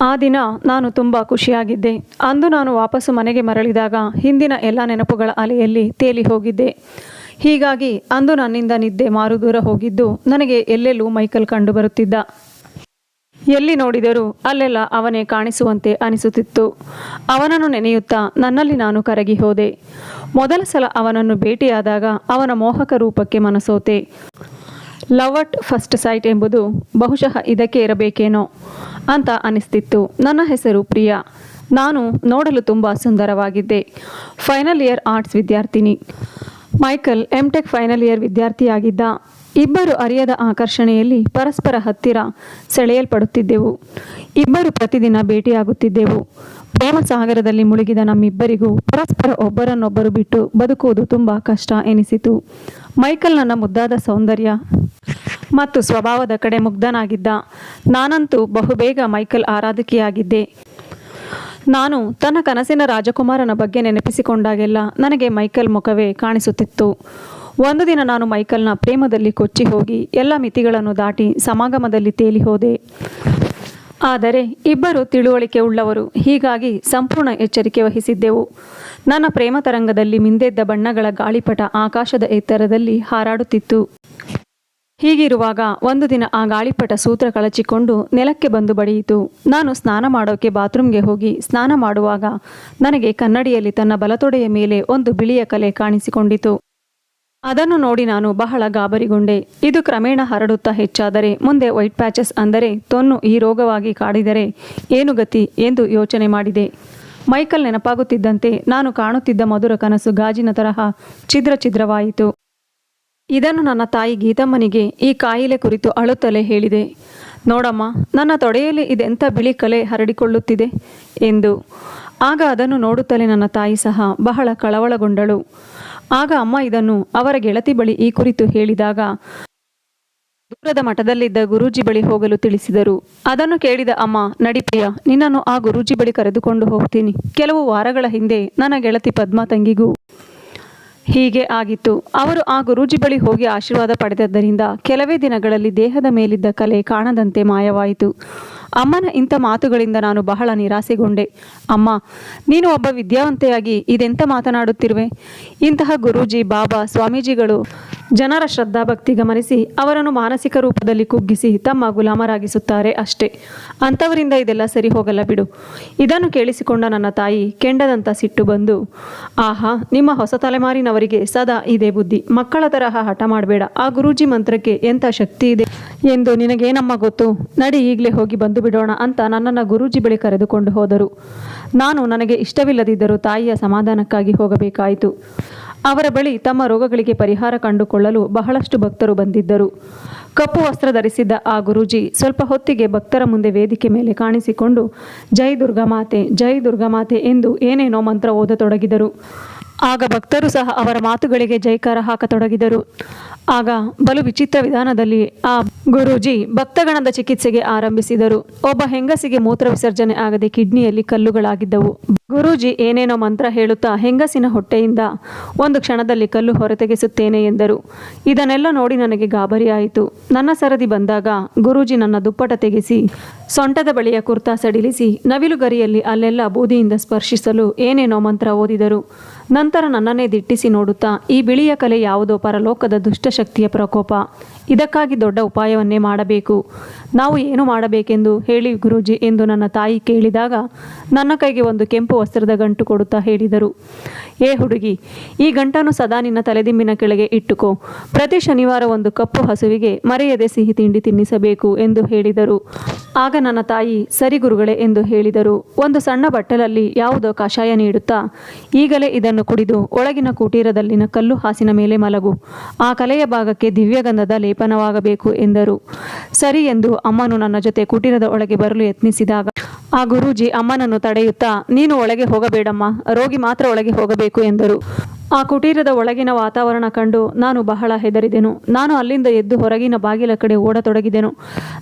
ಆ ದಿನ ನಾನು ತುಂಬ ಖುಷಿಯಾಗಿದ್ದೆ. ಅಂದು ನಾನು ವಾಪಸ್ಸು ಮನೆಗೆ ಮರಳಿದಾಗ ಹಿಂದಿನ ಎಲ್ಲ ನೆನಪುಗಳ ಅಲೆಯಲ್ಲಿ ತೇಲಿ ಹೋಗಿದ್ದೆ. ಹೀಗಾಗಿ ಅಂದು ನನ್ನಿಂದ ನಿದ್ದೆ ಮಾರು ದೂರ ಹೋಗಿದ್ದು ನನಗೆ ಎಲ್ಲೆಲ್ಲೂ ಮೈಕಲ್ ಕಂಡು ಬರುತ್ತಿದ್ದ. ಎಲ್ಲಿ ನೋಡಿದರೂ ಅಲ್ಲೆಲ್ಲ ಅವನೇ ಕಾಣಿಸುವಂತೆ ಅನಿಸುತ್ತಿತ್ತು. ಅವನನ್ನು ನೆನೆಯುತ್ತಾ ನನ್ನಲ್ಲಿ ನಾನು ಕರಗಿ ಹೋದೆ. ಮೊದಲ ಸಲ ಅವನನ್ನು ಭೇಟಿಯಾದಾಗ ಅವನ ಮೋಹಕ ರೂಪಕ್ಕೆ ಮನಸೋತೆ. ಲವ್ ಅಟ್ ಫಸ್ಟ್ ಸೈಟ್ ಎಂಬುದು ಬಹುಶಃ ಇದಕ್ಕೆ ಇರಬೇಕೇನೋ. ಅಂತ ಅನಿಸ್ತಿತ್ತು. ನನ್ನ ಹೆಸರು ಪ್ರಿಯಾ. ನಾನು ನೋಡಲು ತುಂಬ ಸುಂದರವಾಗಿದ್ದೆ. ಫೈನಲ್ ಇಯರ್ ಆರ್ಟ್ಸ್ ವಿದ್ಯಾರ್ಥಿನಿ. Michael M tech final year ವಿದ್ಯಾರ್ಥಿಯಾಗಿದ್ದ. ಇಬ್ಬರು ಅರಿಯದ ಆಕರ್ಷಣೆಯಲ್ಲಿ ಪರಸ್ಪರ ಹತ್ತಿರ ಸೆಳೆಯಲ್ಪಡುತ್ತಿದ್ದೆವು. ಇಬ್ಬರು ಪ್ರತಿದಿನ ಭೇಟಿಯಾಗುತ್ತಿದ್ದೆವು. ಪ್ರೇಮ ಸಾಗರದಲ್ಲಿ ಮುಳುಗಿದ ನಮ್ಮಿಬ್ಬರಿಗೂ ಪರಸ್ಪರ ಒಬ್ಬರನ್ನೊಬ್ಬರು ಬಿಟ್ಟು ಬದುಕುವುದು ತುಂಬ ಕಷ್ಟ ಎನಿಸಿತು. ಮೈಕಲ್ ನನ್ನ ಮುದ್ದಾದ ಸೌಂದರ್ಯ. ಮತ್ತು ಸ್ವಭಾವದ ಕಡೆ ಮುಗ್ಧನಾಗಿದ್ದ. ನಾನಂತೂ ಬಹುಬೇಗ ಮೈಕಲ್ ಆರಾಧಕಿಯಾಗಿದ್ದೆ. ನಾನು ತನ್ನ ಕನಸಿನ ರಾಜಕುಮಾರನ ಬಗ್ಗೆ ನೆನಪಿಸಿಕೊಂಡಾಗೆಲ್ಲ ನನಗೆ ಮೈಕಲ್ ಮುಖವೇ ಕಾಣಿಸುತ್ತಿತ್ತು. ಒಂದು ದಿನ ನಾನು ಮೈಕಲ್ನ ಪ್ರೇಮದಲ್ಲಿ ಕೊಚ್ಚಿ ಹೋಗಿ ಎಲ್ಲ ಮಿತಿಗಳನ್ನು ದಾಟಿ ಸಮಾಗಮದಲ್ಲಿ ತೇಲಿ ಹೋದೆ. ಆದರೆ ಇಬ್ಬರು ತಿಳುವಳಿಕೆ ಉಳ್ಳವರು ಹೀಗಾಗಿ ಸಂಪೂರ್ಣ ಎಚ್ಚರಿಕೆ ವಹಿಸಿದ್ದೆವು. ನನ್ನ ಪ್ರೇಮ ತರಂಗದಲ್ಲಿ ಮಿಂದೆದ್ದ ಬಣ್ಣಗಳ ಗಾಳಿಪಟ ಆಕಾಶದ ಎತ್ತರದಲ್ಲಿ ಹಾರಾಡುತ್ತಿತ್ತು. ಹೀಗಿರುವಾಗ ಒಂದು ದಿನ ಆ ಗಾಳಿಪಟ ಸೂತ್ರ ಕಳಚಿಕೊಂಡು ನೆಲಕ್ಕೆ ಬಂದು ಬಡಿಯಿತು. ನಾನು ಸ್ನಾನ ಮಾಡೋಕೆ ಬಾತ್ರೂಮ್ಗೆ ಹೋಗಿ ಸ್ನಾನ ಮಾಡುವಾಗ ನನಗೆ ಕನ್ನಡಿಯಲ್ಲಿ ತನ್ನ ಬಲತೊಡೆಯ ಮೇಲೆ ಒಂದು ಬಿಳಿಯ ಕಲೆ ಕಾಣಿಸಿಕೊಂಡಿತು. ಅದನ್ನು ನೋಡಿ ನಾನು ಬಹಳ ಗಾಬರಿಗೊಂಡೆ. ಇದು ಕ್ರಮೇಣ ಹರಡುತ್ತಾ ಹೆಚ್ಚಾದರೆ, ಮುಂದೆ ವೈಟ್ ಪ್ಯಾಚಸ್ ಅಂದರೆ ತೊನ್ನು ಈ ರೋಗವಾಗಿ ಕಾಡಿದರೆ ಏನು ಗತಿ ಎಂದು ಯೋಚನೆ ಮಾಡಿದೆ. ಮೈಕಲ್ ನೆನಪಾಗುತ್ತಿದ್ದಂತೆ ನಾನು ಕಾಣುತ್ತಿದ್ದ ಮಧುರ ಕನಸು ಗಾಜಿನ ತರಹ ಛಿದ್ರ ಛಿದ್ರವಾಯಿತು. ಇದನ್ನು ನನ್ನ ತಾಯಿ ಗೀತಮ್ಮನಿಗೆ ಈ ಕಾಯಿಲೆ ಕುರಿತು ಅಳುತ್ತಲೇ ಹೇಳಿದೆ. ನೋಡಮ್ಮ, ನನ್ನ ತೊಡೆಯಲ್ಲಿ ಇದೆಂಥ ಬಿಳಿ ಕಲೆ ಹರಡಿಕೊಳ್ಳುತ್ತಿದೆ ಎಂದು. ಆಗ ಅದನ್ನು ನೋಡುತ್ತಲೇ ನನ್ನ ತಾಯಿ ಸಹ ಬಹಳ ಕಳವಳಗೊಂಡಳು. ಆಗ ಅಮ್ಮ ಇದನ್ನು ಅವರ ಗೆಳತಿ ಬಳಿ ಈ ಕುರಿತು ಹೇಳಿದಾಗ, ದೂರದ ಮಠದಲ್ಲಿದ್ದ ಗುರೂಜಿ ಬಳಿ ಹೋಗಲು ತಿಳಿಸಿದರು. ಅದನ್ನು ಕೇಳಿದ ಅಮ್ಮ, ನಡಿಪ್ರಿಯ, ನಿನ್ನನ್ನು ಆ ಗುರೂಜಿ ಬಳಿ ಕರೆದುಕೊಂಡು ಹೋಗ್ತೀನಿ. ಕೆಲವು ವಾರಗಳ ಹಿಂದೆ ನನ್ನ ಗೆಳತಿ ಪದ್ಮಾ ತಂಗಿಗೂ ಹೀಗೆ ಆಗಿತ್ತು. ಅವರು ಆ ಗುರೂಜಿ ಬಳಿ ಹೋಗಿ ಆಶೀರ್ವಾದ ಪಡೆದದ್ದರಿಂದ ಕೆಲವೇ ದಿನಗಳಲ್ಲಿ ದೇಹದ ಮೇಲಿದ್ದ ಕಲೆ ಕಾಣದಂತೆ ಮಾಯವಾಯಿತು. ಅಮ್ಮನ ಇಂಥ ಮಾತುಗಳಿಂದ ನಾನು ಬಹಳ ನಿರಾಸೆಗೊಂಡೆ. ಅಮ್ಮ, ನೀನು ಒಬ್ಬ ವಿದ್ಯಾವಂತೆಯಾಗಿ ಇದೆಂತ ಮಾತನಾಡುತ್ತಿರುವೆ? ಇಂತಹ ಗುರೂಜಿ, ಬಾಬಾ, ಸ್ವಾಮೀಜಿಗಳು ಜನರ ಶ್ರದ್ಧಾಭಕ್ತಿ ಗಮನಿಸಿ, ಅವರನ್ನು ಮಾನಸಿಕ ರೂಪದಲ್ಲಿ ಕುಗ್ಗಿಸಿ, ತಮ್ಮ ಗುಲಾಮರಾಗಿಸುತ್ತಾರೆ ಅಷ್ಟೇ. ಅಂಥವರಿಂದ ಇದೆಲ್ಲ ಸರಿ ಹೋಗಲ್ಲ ಬಿಡು. ಇದನ್ನು ಕೇಳಿಸಿಕೊಂಡ ನನ್ನ ತಾಯಿ ಕೆಂಡದಂತ ಸಿಟ್ಟು ಬಂದು, ಆಹಾ, ನಿಮ್ಮ ಹೊಸ ತಲೆಮಾರಿನವರಿಗೆ ಸದಾ ಇದೇ ಬುದ್ಧಿ. ಮಕ್ಕಳ ತರಹ ಹಠ ಮಾಡಬೇಡ. ಆ ಗುರೂಜಿ ಮಂತ್ರಕ್ಕೆ ಎಂಥ ಶಕ್ತಿ ಇದೆ? ಎಂದು ನಿನಗೇನಮ್ಮ ಗೊತ್ತು? ನಡಿ ಈಗಲೇ ಹೋಗಿ ಬಂದು ಬಿಡೋಣ ಅಂತ ನನ್ನನ್ನು ಗುರೂಜಿ ಬಳಿ ಕರೆದುಕೊಂಡು ಹೋದರು. ನಾನು ನನಗೆ ಇಷ್ಟವಿಲ್ಲದಿದ್ದರೂ ತಾಯಿಯ ಸಮಾಧಾನಕ್ಕಾಗಿ ಹೋಗಬೇಕಾಯಿತು. ಅವರ ಬಳಿ ತಮ್ಮ ರೋಗಗಳಿಗೆ ಪರಿಹಾರ ಕಂಡುಕೊಳ್ಳಲು ಬಹಳಷ್ಟು ಭಕ್ತರು ಬಂದಿದ್ದರು. ಕಪ್ಪು ವಸ್ತ್ರ ಧರಿಸಿದ್ದ ಆ ಗುರೂಜಿ ಸ್ವಲ್ಪ ಹೊತ್ತಿಗೆ ಭಕ್ತರ ಮುಂದೆ ವೇದಿಕೆ ಮೇಲೆ ಕಾಣಿಸಿಕೊಂಡು, ಜೈ ದುರ್ಗಾಮಾತೆ ಜೈ ದುರ್ಗಾಮಾತೆ ಎಂದು ಏನೇನೋ ಮಂತ್ರ ಓದತೊಡಗಿದರು. ಆಗ ಭಕ್ತರು ಸಹ ಅವರ ಮಾತುಗಳಿಗೆ ಜೈಕಾರ ಹಾಕತೊಡಗಿದರು. ಆಗ ಬಲು ವಿಚಿತ್ರ ವಿಧಾನದಲ್ಲಿ ಆ ಗುರೂಜಿ ಭಕ್ತಗಣದ ಚಿಕಿತ್ಸೆಗೆ ಆರಂಭಿಸಿದರು. ಒಬ್ಬ ಹೆಂಗಸಿಗೆ ಮೂತ್ರ ವಿಸರ್ಜನೆ ಆಗದೆ ಕಿಡ್ನಿಯಲ್ಲಿ ಕಲ್ಲುಗಳಾಗಿದ್ದವು. ಗುರೂಜಿ ಏನೇನೋ ಮಂತ್ರ ಹೇಳುತ್ತಾ ಹೆಂಗಸಿನ ಹೊಟ್ಟೆಯಿಂದ ಒಂದು ಕ್ಷಣದಲ್ಲಿ ಕಲ್ಲು ಹೊರತೆಗೆಸುತ್ತೇನೆ ಎಂದರು. ಇದನ್ನೆಲ್ಲ ನೋಡಿ ನನಗೆ ಗಾಬರಿಯಾಯಿತು. ನನ್ನ ಸರದಿ ಬಂದಾಗ ಗುರೂಜಿ ನನ್ನ ದುಪ್ಪಟ ತೆಗೆಸಿ, ಸೊಂಟದ ಬಳಿಯ ಕುರ್ತಾ ಸಡಿಲಿಸಿ ನವಿಲುಗರಿಯಲ್ಲಿ ಅಲ್ಲೆಲ್ಲ ಬೂದಿಯಿಂದ ಸ್ಪರ್ಶಿಸಲು ಏನೇನೋ ಮಂತ್ರ ಓದಿದರು. ನಂತರ ನನ್ನನ್ನೇ ದಿಟ್ಟಿಸಿ ನೋಡುತ್ತಾ, ಈ ಬಿಳಿಯ ಕಲೆ ಯಾವುದೋ ಪರಲೋಕದ ದುಷ್ಟಶಕ್ತಿಯ ಪ್ರಕೋಪ. ಇದಕ್ಕಾಗಿ ದೊಡ್ಡ ಉಪಾಯವನ್ನೇ ಮಾಡಬೇಕು. ನಾವು ಏನು ಮಾಡಬೇಕೆಂದು ಹೇಳಿ ಗುರೂಜಿ ಎಂದು ನನ್ನ ತಾಯಿ ಕೇಳಿದಾಗ, ನನ್ನ ಕೈಗೆ ಒಂದು ಕೆಂಪು ವಸ್ತ್ರದ ಗಂಟು ಕೊಡುತ್ತಾ ಹೇಳಿದರು. ಏ ಹುಡುಗಿ, ಈ ಗಂಟನ್ನು ಸದಾ ನಿನ್ನ ತಲೆದಿಂಬಿನ ಕೆಳಗೆ ಇಟ್ಟುಕೋ. ಪ್ರತಿ ಶನಿವಾರ ಒಂದು ಕಪ್ಪು ಹಸುವಿಗೆ ಮರೆಯದೆ ಸಿಹಿ ತಿಂಡಿ ತಿನ್ನಿಸಬೇಕು ಎಂದು ಹೇಳಿದರು. ಆಗ ನನ್ನ ತಾಯಿ, ಸರಿ ಗುರುಗಳೇ ಎಂದು ಹೇಳಿದರು. ಒಂದು ಸಣ್ಣ ಬಟ್ಟಲಲ್ಲಿ ಯಾವುದೋ ಕಷಾಯ ನೀಡುತ್ತಾ, ಈಗಲೇ ಇದನ್ನು ಕುಡಿದು ಒಳಗಿನ ಕುಟೀರದಲ್ಲಿನ ಕಲ್ಲು ಹಾಸಿನ ಮೇಲೆ ಮಲಗು. ಆ ಕಲೆಯ ಭಾಗಕ್ಕೆ ದಿವ್ಯಗಂಧದ ಲೇಪನವಾಗಬೇಕು ಎಂದರು. ಸರಿ ಎಂದು ಅಮ್ಮನು ನನ್ನ ಜೊತೆ ಕುಟೀರದ ಒಳಗೆ ಬರಲು ಯತ್ನಿಸಿದಾಗ ಆ ಗುರೂಜಿ ಅಮ್ಮನನ್ನು ತಡೆಯುತ್ತಾ, ನೀನು ಒಳಗೆ ಹೋಗಬೇಡಮ್ಮ, ರೋಗಿ ಮಾತ್ರ ಒಳಗೆ ಹೋಗಬೇಕು ಎಂದರು. ಆ ಕುಟೀರದ ಒಳಗಿನ ವಾತಾವರಣ ಕಂಡು ನಾನು ಬಹಳ ಹೆದರಿದೆನು. ನಾನು ಅಲ್ಲಿಂದ ಎದ್ದು ಹೊರಗಿನ ಬಾಗಿಲ ಕಡೆ ಓಡತೊಡಗಿದೆನು.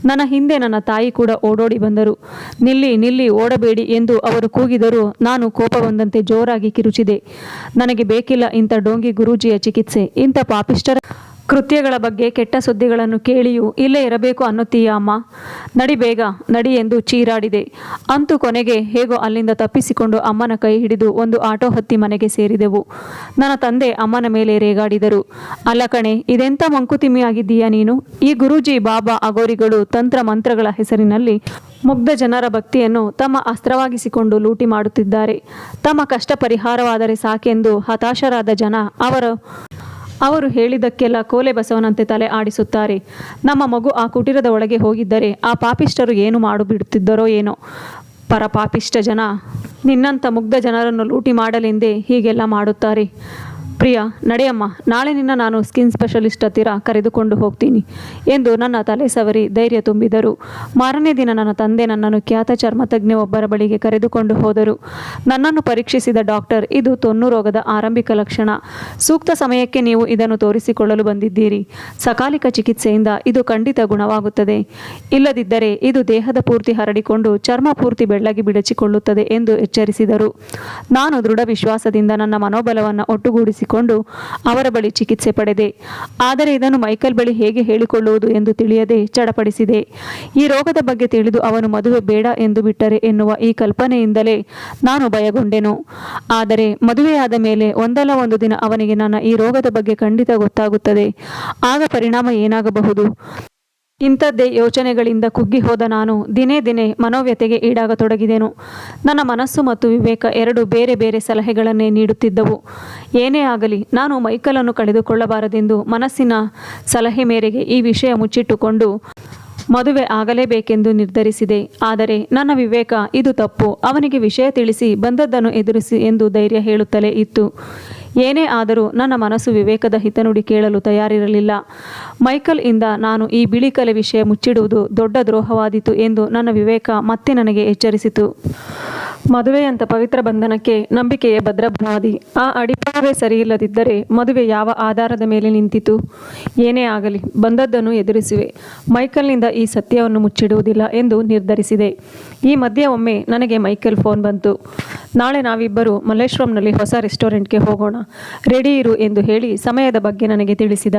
ನನ್ನ ಹಿಂದೆ ನನ್ನ ತಾಯಿ ಕೂಡ ಓಡೋಡಿ ಬಂದರು. ನಿಲ್ಲಿ ನಿಲ್ಲಿ, ಓಡಬೇಡಿ ಎಂದು ಅವರು ಕೂಗಿದರು ನಾನು ಕೋಪ ಬಂದಂತೆ ಜೋರಾಗಿ ಕಿರುಚಿದೆ. ನನಗೆ ಬೇಕಿಲ್ಲ ಇಂಥ ಡೋಂಗಿ ಗುರೂಜಿಯ ಚಿಕಿತ್ಸೆ. ಇಂಥ ಪಾಪಿಷ್ಟರ ಕೃತ್ಯಗಳ ಬಗ್ಗೆ ಕೆಟ್ಟ ಸುದ್ದಿಗಳನ್ನು ಕೇಳಿಯೂ ಇಲ್ಲೇ ಇರಬೇಕು ಅನ್ನುತ್ತೀಯ ಅಮ್ಮ. ನಡಿ ಬೇಗ, ನಡಿ ಎಂದು ಚೀರಾಡಿದೆ. ಅಂತೂ ಕೊನೆಗೆ ಹೇಗೋ ಅಲ್ಲಿಂದ ತಪ್ಪಿಸಿಕೊಂಡು ಅಮ್ಮನ ಕೈ ಹಿಡಿದು ಒಂದು ಆಟೋ ಹತ್ತಿ ಮನೆಗೆ ಸೇರಿದೆವು. ನನ್ನ ತಂದೆ ಅಮ್ಮನ ಮೇಲೆ ರೇಗಾಡಿದರು. ಅಲ್ಲ ಕಣೆ ಇದೆಂಥ ಮಂಕುತಿಮ್ಮಿಯಾಗಿದ್ದೀಯಾ ನೀನು? ಈ ಗುರೂಜಿ ಬಾಬಾ ಅಗೋರಿಗಳು ತಂತ್ರ ಮಂತ್ರಗಳ ಹೆಸರಿನಲ್ಲಿ ಮುಗ್ಧ ಜನರ ಭಕ್ತಿಯನ್ನು ತಮ್ಮ ಅಸ್ತ್ರವಾಗಿಸಿಕೊಂಡು ಲೂಟಿ ಮಾಡುತ್ತಿದ್ದಾರೆ. ತಮ್ಮ ಕಷ್ಟ ಪರಿಹಾರವಾದರೆ ಸಾಕೆಂದು ಹತಾಶರಾದ ಜನ ಅವರು ಅವರು ಹೇಳಿದ್ದಕ್ಕೆಲ್ಲ ಕೋಲೆ ಬಸವನಂತೆ ತಲೆ ಆಡಿಸುತ್ತಾರೆ. ನಮ್ಮ ಮಗು ಆ ಕುಟೀರದ ಒಳಗೆ ಹೋಗಿದ್ದರೆ ಆ ಪಾಪಿಷ್ಟರು ಏನು ಮಾಡು ಬಿಡುತ್ತಿದ್ದರೋ ಏನೋ. ಪರಪಾಪಿಷ್ಟ ಜನ, ನಿನ್ನಂಥ ಮುಗ್ಧ ಜನರನ್ನು ಲೂಟಿ ಮಾಡಲೆಂದೇ ಹೀಗೆಲ್ಲ ಮಾಡುತ್ತಾರೆ. ಪ್ರಿಯ, ನಡೆಯಮ್ಮ, ನಾಳೆ ನಿನ್ನ ನಾನು ಸ್ಕಿನ್ ಸ್ಪೆಷಲಿಸ್ಟ್ ಹತ್ತಿರ ಕರೆದುಕೊಂಡು ಹೋಗ್ತೀನಿ ಎಂದು ನನ್ನ ತಲೆ ಸವರಿ ಧೈರ್ಯ ತುಂಬಿದರು. ಮಾರನೇ ದಿನ ನನ್ನ ತಂದೆ ನನ್ನನ್ನು ಖ್ಯಾತ ಚರ್ಮತಜ್ಞ ಒಬ್ಬರ ಬಳಿಗೆ ಕರೆದುಕೊಂಡು ಹೋದರು. ನನ್ನನ್ನು ಪರೀಕ್ಷಿಸಿದ ಡಾಕ್ಟರ್, ಇದು ತೊನ್ನು ರೋಗದ ಆರಂಭಿಕ ಲಕ್ಷಣ. ಸೂಕ್ತ ಸಮಯಕ್ಕೆ ನೀವು ಇದನ್ನು ತೋರಿಸಿಕೊಳ್ಳಲು ಬಂದಿದ್ದೀರಿ. ಸಕಾಲಿಕ ಚಿಕಿತ್ಸೆಯಿಂದ ಇದು ಖಂಡಿತ ಗುಣವಾಗುತ್ತದೆ. ಇಲ್ಲದಿದ್ದರೆ ಇದು ದೇಹದ ಪೂರ್ತಿ ಹರಡಿಕೊಂಡು ಚರ್ಮ ಪೂರ್ತಿ ಬೆಳ್ಳಗಿ ಬಿಡಚಿಕೊಳ್ಳುತ್ತದೆ ಎಂದು ಎಚ್ಚರಿಸಿದರು. ನಾನು ದೃಢ ವಿಶ್ವಾಸದಿಂದ ನನ್ನ ಮನೋಬಲವನ್ನು ಒಟ್ಟುಗೂಡಿಸಿಕೊಂಡು ಅವರ ಬಳಿ ಚಿಕಿತ್ಸೆ ಪಡೆದೆ. ಆದರೆ ಇದನ್ನು ಮೈಕಲ್ ಬಳಿ ಹೇಗೆ ಹೇಳಿಕೊಳ್ಳುವುದು ಎಂದು ತಿಳಿಯದೆ ಚಡಪಡಿಸಿದೆ. ಈ ರೋಗದ ಬಗ್ಗೆ ತಿಳಿದು ಅವನು ಮದುವೆ ಬೇಡ ಎಂದು ಬಿಟ್ಟರೆ ಎನ್ನುವ ಈ ಕಲ್ಪನೆಯಿಂದಲೇ ನಾನು ಭಯಗೊಂಡೆನು. ಆದರೆ ಮದುವೆಯಾದ ಮೇಲೆ ಒಂದಲ್ಲ ಒಂದು ದಿನ ಅವನಿಗೆ ನನ್ನ ಈ ರೋಗದ ಬಗ್ಗೆ ಖಂಡಿತ ಗೊತ್ತಾಗುತ್ತದೆ. ಆಗ ಪರಿಣಾಮ ಏನಾಗಬಹುದು? ಇಂಥದ್ದೇ ಯೋಚನೆಗಳಿಂದ ಕುಗ್ಗಿ ಹೋದ ನಾನು ದಿನೇ ದಿನೇ ಮನೋವ್ಯತೆಗೆ ಈಡಾಗತೊಡಗಿದೆನು. ನನ್ನ ಮನಸ್ಸು ಮತ್ತು ವಿವೇಕ ಎರಡು ಬೇರೆ ಬೇರೆ ಸಲಹೆಗಳನ್ನೇ ನೀಡುತ್ತಿದ್ದವು. ಏನೇ ಆಗಲಿ, ನಾನು ಮೈಕಲನ್ನು ಕಳೆದುಕೊಳ್ಳಬಾರದೆಂದು ಮನಸ್ಸಿನ ಸಲಹೆ ಮೇರೆಗೆ ಈ ವಿಷಯ ಮುಚ್ಚಿಟ್ಟುಕೊಂಡು ಮದುವೆ ಆಗಲೇಬೇಕೆಂದು ನಿರ್ಧರಿಸಿದೆ. ಆದರೆ ನನ್ನ ವಿವೇಕ, ಇದು ತಪ್ಪು. ಅವನಿಗೆ ವಿಷಯ ತಿಳಿಸಿ ಬಂದದ್ದನ್ನು ಎದುರಿಸಿ ಎಂದು ಧೈರ್ಯ ಹೇಳುತ್ತಲೇ ಇತ್ತು. ಏನೇ ಆದರೂ ನನ್ನ ಮನಸ್ಸು ವಿವೇಕದ ಹಿತನುಡಿ ಕೇಳಲು ತಯಾರಿರಲಿಲ್ಲ. ಮೈಕಲ್ ಇಂದ ನಾನು ಈ ಬಿಳಿ ಕಲೆ ವಿಷಯ ಮುಚ್ಚಿಡುವುದು ದೊಡ್ಡ ದ್ರೋಹವಾದೀತು ಎಂದು ನನ್ನ ವಿವೇಕ ಮತ್ತೆ ನನಗೆ ಎಚ್ಚರಿಸಿತು. ಮದುವೆಯಂಥ ಪವಿತ್ರ ಬಂಧನಕ್ಕೆ ನಂಬಿಕೆಯೇ ಭದ್ರಭಾದಿ ಆ ಅಡಿಪಾಯವೇ ಸರಿಯಿಲ್ಲದಿದ್ದರೆ ಮದುವೆ ಯಾವ ಆಧಾರದ ಮೇಲೆ ನಿಂತಿತು? ಏನೇ ಆಗಲಿ, ಬಂದದ್ದನ್ನು ಎದುರಿಸುವೆ. ಮೈಕಲ್ನಿಂದ ಈ ಸತ್ಯವನ್ನು ಮುಚ್ಚಿಡುವುದಿಲ್ಲ ಎಂದು ನಿರ್ಧರಿಸಿದೆ. ಈ ಮಧ್ಯೆ ಒಮ್ಮೆ ನನಗೆ ಮೈಕಲ್ ಫೋನ್ ಬಂತು. ನಾಳೆ ನಾವಿಬ್ಬರು ಮಲ್ಲೇಶ್ವರಂನಲ್ಲಿ ಹೊಸ ರೆಸ್ಟೋರೆಂಟ್ಗೆ ಹೋಗೋಣ. ರೆಡಿ ಇರು ಎಂದು ಹೇಳಿ ಸಮಯದ ಬಗ್ಗೆ ನನಗೆ ತಿಳಿಸಿದ.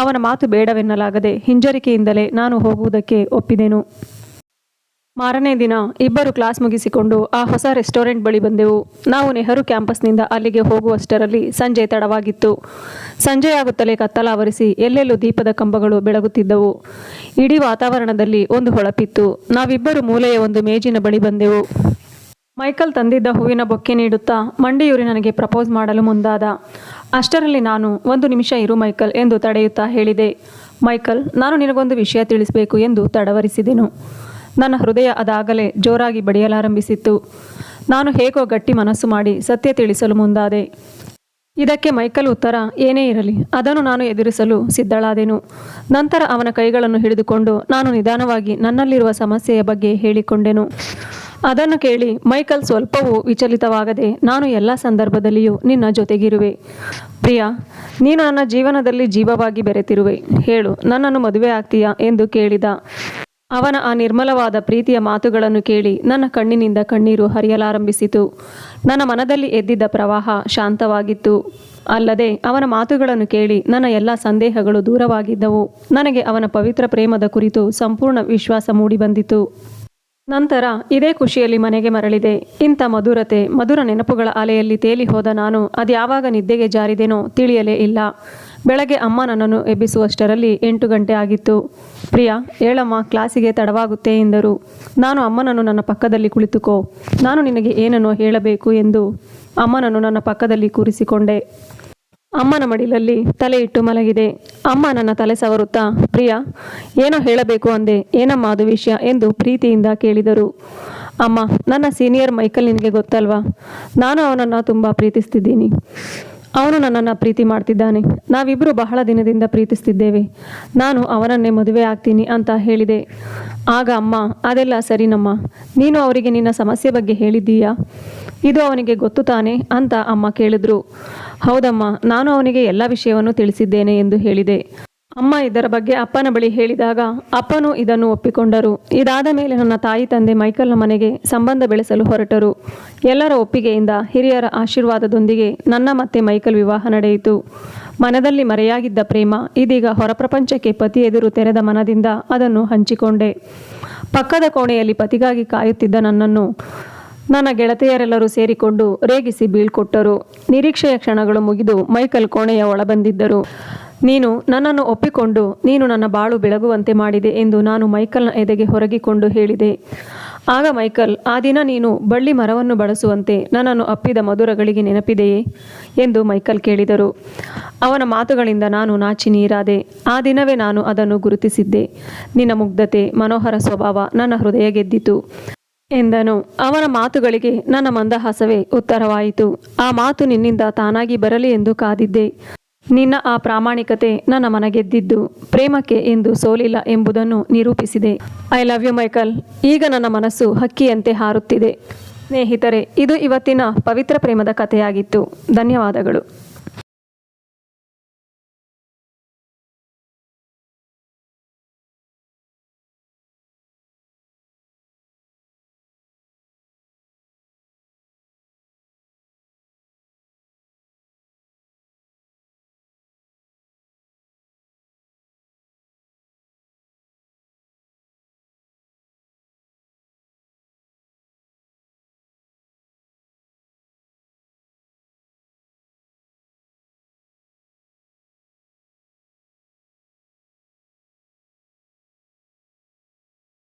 ಅವನ ಮಾತು ಬೇಡವೆನ್ನಲಾಗದೆ ಹಿಂಜರಿಕೆಯಿಂದಲೇ ನಾನು ಹೋಗುವುದಕ್ಕೆ ಒಪ್ಪಿದೆನು. ಮಾರನೇ ದಿನ ಇಬ್ಬರು ಕ್ಲಾಸ್ ಮುಗಿಸಿಕೊಂಡು ಆ ಹೊಸ ರೆಸ್ಟೋರೆಂಟ್ ಬಳಿ ಬಂದೆವು. ನಾವು ನೆಹರು ಕ್ಯಾಂಪಸ್ನಿಂದ ಅಲ್ಲಿಗೆ ಹೋಗುವಷ್ಟರಲ್ಲಿ ಸಂಜೆ ತಡವಾಗಿತ್ತು. ಸಂಜೆಯಾಗುತ್ತಲೇ ಕತ್ತಲಾವರಿಸಿ ಎಲ್ಲೆಲ್ಲೂ ದೀಪದ ಕಂಬಗಳು ಬೆಳಗುತ್ತಿದ್ದವು. ಇಡೀ ವಾತಾವರಣದಲ್ಲಿ ಒಂದು ಹೊಳಪಿತ್ತು. ನಾವಿಬ್ಬರು ಮೂಲೆಯ ಒಂದು ಮೇಜಿನ ಬಳಿ ಬಂದೆವು. ಮೈಕಲ್ ತಂದಿದ್ದ ಹೂವಿನ ಬೊಕ್ಕೆ ನೀಡುತ್ತಾ ಮಂಡಿಯೂರಿ ನನಗೆ ಪ್ರಪೋಸ್ ಮಾಡಲು ಮುಂದಾದ. ಅಷ್ಟರಲ್ಲಿ ನಾನು, ಒಂದು ನಿಮಿಷ ಇರು ಮೈಕಲ್ ಎಂದು ತಡೆಯುತ್ತಾ ಹೇಳಿದೆ. ಮೈಕಲ್, ನಾನು ನಿನಗೊಂದು ವಿಷಯ ತಿಳಿಸಬೇಕು ಎಂದು ತಡವರಿಸಿದೆನು. ನನ್ನ ಹೃದಯ ಅದಾಗಲೇ ಜೋರಾಗಿ ಬಡಿಯಲಾರಂಭಿಸಿತ್ತು. ನಾನು ಹೇಗೋ ಗಟ್ಟಿ ಮನಸ್ಸು ಮಾಡಿ ಸತ್ಯ ತಿಳಿಸಲು ಮುಂದಾದೆ. ಇದಕ್ಕೆ ಮೈಕಲ್ ಉತ್ತರ, ಏನೇ ಇರಲಿ, ಅದನ್ನು ನಾನು ಎದುರಿಸಲು ಸಿದ್ಧಳಾದೆನು. ನಂತರ ಅವನ ಕೈಗಳನ್ನು ಹಿಡಿದುಕೊಂಡು ನಾನು ನಿಧಾನವಾಗಿ ನನ್ನಲ್ಲಿರುವ ಸಮಸ್ಯೆಯ ಬಗ್ಗೆ ಹೇಳಿಕೊಂಡೆನು. ಅದನ್ನು ಕೇಳಿ ಮೈಕಲ್ ಸ್ವಲ್ಪವೂ ವಿಚಲಿತವಾಗದೆ, ನಾನು ಎಲ್ಲ ಸಂದರ್ಭದಲ್ಲಿಯೂ ನಿನ್ನ ಜೊತೆಗಿರುವೆ. ಪ್ರಿಯಾ, ನೀನು ನನ್ನ ಜೀವನದಲ್ಲಿ ಜೀವವಾಗಿ ಬೆರೆತಿರುವೆ. ಹೇಳು, ನನ್ನನ್ನು ಮದುವೆ ಆಗ್ತೀಯಾ? ಎಂದು ಕೇಳಿದ. ಅವನ ಆ ನಿರ್ಮಲವಾದ ಪ್ರೀತಿಯ ಮಾತುಗಳನ್ನು ಕೇಳಿ ನನ್ನ ಕಣ್ಣಿನಿಂದ ಕಣ್ಣೀರು ಹರಿಯಲಾರಂಭಿಸಿತು. ನನ್ನ ಮನದಲ್ಲಿ ಎದ್ದಿದ್ದ ಪ್ರವಾಹ ಶಾಂತವಾಗಿತ್ತು. ಅಲ್ಲದೆ ಅವನ ಮಾತುಗಳನ್ನು ಕೇಳಿ ನನ್ನ ಎಲ್ಲ ಸಂದೇಹಗಳು ದೂರವಾಗಿದ್ದವು. ನನಗೆ ಅವನ ಪವಿತ್ರ ಪ್ರೇಮದ ಕುರಿತು ಸಂಪೂರ್ಣ ವಿಶ್ವಾಸ ಮೂಡಿಬಂದಿತು. ನಂತರ ಇದೇ ಖುಷಿಯಲ್ಲಿ ಮನೆಗೆ ಮರಳಿದೆ. ಇಂಥ ಮಧುರತೆ, ಮಧುರ ನೆನಪುಗಳ ಅಲೆಯಲ್ಲಿ ತೇಲಿ ಹೋದ ನಾನು ಅದ್ಯಾವಾಗ ನಿದ್ದೆಗೆ ಜಾರಿದೇನೋ ತಿಳಿಯಲೇ ಇಲ್ಲ. ಬೆಳಗ್ಗೆ ಅಮ್ಮ ನನ್ನನ್ನು ಎಬ್ಬಿಸುವಷ್ಟರಲ್ಲಿ ಎಂಟು ಗಂಟೆ ಆಗಿತ್ತು. ಪ್ರಿಯಾ ಏಳಮ್ಮ ಕ್ಲಾಸಿಗೆ ತಡವಾಗುತ್ತೆ ಎಂದರು. ನಾನು ಅಮ್ಮನನ್ನು ನನ್ನ ಪಕ್ಕದಲ್ಲಿ ಕುಳಿತುಕೋ. ನಾನು ನಿನಗೆ ಏನನ್ನೋ ಹೇಳಬೇಕು ಎಂದು ಅಮ್ಮನನ್ನು ನನ್ನ ಪಕ್ಕದಲ್ಲಿ ಕೂರಿಸಿಕೊಂಡೆ. ಅಮ್ಮನ ಮಡಿಲಲ್ಲಿ ತಲೆ ಇಟ್ಟು ಮಲಗಿದೆ. ಅಮ್ಮ ನನ್ನ ತಲೆ ಸವರುತ್ತಾ, ಪ್ರಿಯಾ, ಏನೋ ಹೇಳಬೇಕು ಅಂದೆ. ಏನಮ್ಮ ಅದು ವಿಷಯ? ಎಂದು ಪ್ರೀತಿಯಿಂದ ಕೇಳಿದರು. ಅಮ್ಮ, ನನ್ನ ಸೀನಿಯರ್ ಮೈಕಲ್ ನಿನಗೆ ಗೊತ್ತಲ್ವಾ? ನಾನು ಅವನನ್ನು ತುಂಬ ಪ್ರೀತಿಸ್ತಿದ್ದೀನಿ. ಅವನು ನನ್ನನ್ನು ಪ್ರೀತಿ ಮಾಡ್ತಿದ್ದಾನೆ. ನಾವಿಬ್ಬರು ಬಹಳ ದಿನದಿಂದ ಪ್ರೀತಿಸ್ತಿದ್ದೇವೆ. ನಾನು ಅವನನ್ನೇ ಮದುವೆ ಆಗ್ತೀನಿ ಅಂತ ಹೇಳಿದೆ. ಆಗ ಅಮ್ಮ, ಅದೆಲ್ಲ ಸರಿನಮ್ಮ. ನೀನು ಅವರಿಗೆ ನಿನ್ನ ಸಮಸ್ಯೆ ಬಗ್ಗೆ ಹೇಳಿದ್ದೀಯಾ? ಇದು ಅವನಿಗೆ ಗೊತ್ತು ತಾನೆ? ಅಂತ ಅಮ್ಮ ಕೇಳಿದ್ರು. ಹೌದಮ್ಮ, ನಾನು ಅವನಿಗೆ ಎಲ್ಲ ವಿಷಯವನ್ನು ತಿಳಿಸಿದ್ದೇನೆ ಎಂದು ಹೇಳಿದೆ. ಅಮ್ಮ ಇದರ ಬಗ್ಗೆ ಅಪ್ಪನ ಬಳಿ ಹೇಳಿದಾಗ ಅಪ್ಪನು ಇದನ್ನು ಒಪ್ಪಿಕೊಂಡರು. ಇದಾದ ಮೇಲೆ ನನ್ನ ತಾಯಿ ತಂದೆ ಮೈಕಲ್ನ ಮನೆಗೆ ಸಂಬಂಧ ಬೆಳೆಸಲು ಹೊರಟರು. ಎಲ್ಲರ ಒಪ್ಪಿಗೆಯಿಂದ ಹಿರಿಯರ ಆಶೀರ್ವಾದದೊಂದಿಗೆ ನನ್ನ ಮತ್ತೆ ಮೈಕಲ್ ವಿವಾಹ ನಡೆಯಿತು. ಮನದಲ್ಲಿ ಮರೆಯಾಗಿದ್ದ ಪ್ರೇಮ ಇದೀಗ ಹೊರಪ್ರಪಂಚಕ್ಕೆ ಪತಿ ಎದುರು ತೆರೆದ ಮನದಿಂದ ಅದನ್ನು ಹಂಚಿಕೊಂಡೆ. ಪಕ್ಕದ ಕೋಣೆಯಲ್ಲಿ ಪತಿಗಾಗಿ ಕಾಯುತ್ತಿದ್ದ ನನ್ನನ್ನು ನನ್ನ ಗೆಳತಿಯರೆಲ್ಲರೂ ಸೇರಿಕೊಂಡು ರೇಗಿಸಿ ಬೀಳ್ಕೊಟ್ಟರು ನಿರೀಕ್ಷೆಯ ಕ್ಷಣಗಳು ಮುಗಿದು ಮೈಕಲ್ ಕೋಣೆಯ ಒಳಬಂದಿದ್ದರು. ನೀನು ನನ್ನನ್ನು ಒಪ್ಪಿಕೊಂಡು ನೀನು ನನ್ನ ಬಾಳು ಬೆಳಗುವಂತೆ ಮಾಡಿದೆ ಎಂದು ನಾನು ಮೈಕಲ್ನ ಎದೆಗೆ ಹೊರಗಿಕೊಂಡು ಹೇಳಿದೆ. ಆಗ ಮೈಕಲ್, ಆ ದಿನ ನೀನು ಬಳ್ಳಿ ಮರವನ್ನು ಬಳಸುವಂತೆ ನನ್ನನ್ನು ಅಪ್ಪಿದ ಮಧುರಗಳಿಗೆ ನೆನಪಿದೆಯೇ? ಎಂದು ಮೈಕಲ್ ಕೇಳಿದರು. ಅವನ ಮಾತುಗಳಿಂದ ನಾನು ನಾಚಿ ನೀರಾದೆ. ಆ ದಿನವೇ ನಾನು ಅದನ್ನು ಗುರುತಿಸಿದ್ದೆ. ನಿನ್ನ ಮುಗ್ಧತೆ, ಮನೋಹರ ಸ್ವಭಾವ ನನ್ನ ಹೃದಯ ಗೆದ್ದಿತು ಎಂದನು. ಅವನ ಮಾತುಗಳಿಗೆ ನನ್ನ ಮಂದಹಾಸವೇ ಉತ್ತರವಾಯಿತು. ಆ ಮಾತು ನಿನ್ನಿಂದ ತಾನಾಗಿ ಬರಲಿ ಎಂದು ಕಾದಿದ್ದೆ. ನಿನ್ನ ಆ ಪ್ರಾಮಾಣಿಕತೆ ನನ್ನ ಮನಗೆದ್ದಿದ್ದು ಪ್ರೇಮಕ್ಕೆ ಎಂದು ಸೋಲಿಲ್ಲ ಎಂಬುದನ್ನು ನಿರೂಪಿಸಿದೆ. ಐ ಲವ್ ಯು ಮೈಕಲ್ ಈಗ ನನ್ನ ಮನಸ್ಸು ಹಕ್ಕಿಯಂತೆ ಹಾರುತ್ತಿದೆ. ಸ್ನೇಹಿತರೆ, ಇದು ಇವತ್ತಿನ ಪವಿತ್ರ ಪ್ರೇಮದ ಕಥೆಯಾಗಿತ್ತು. ಧನ್ಯವಾದಗಳು.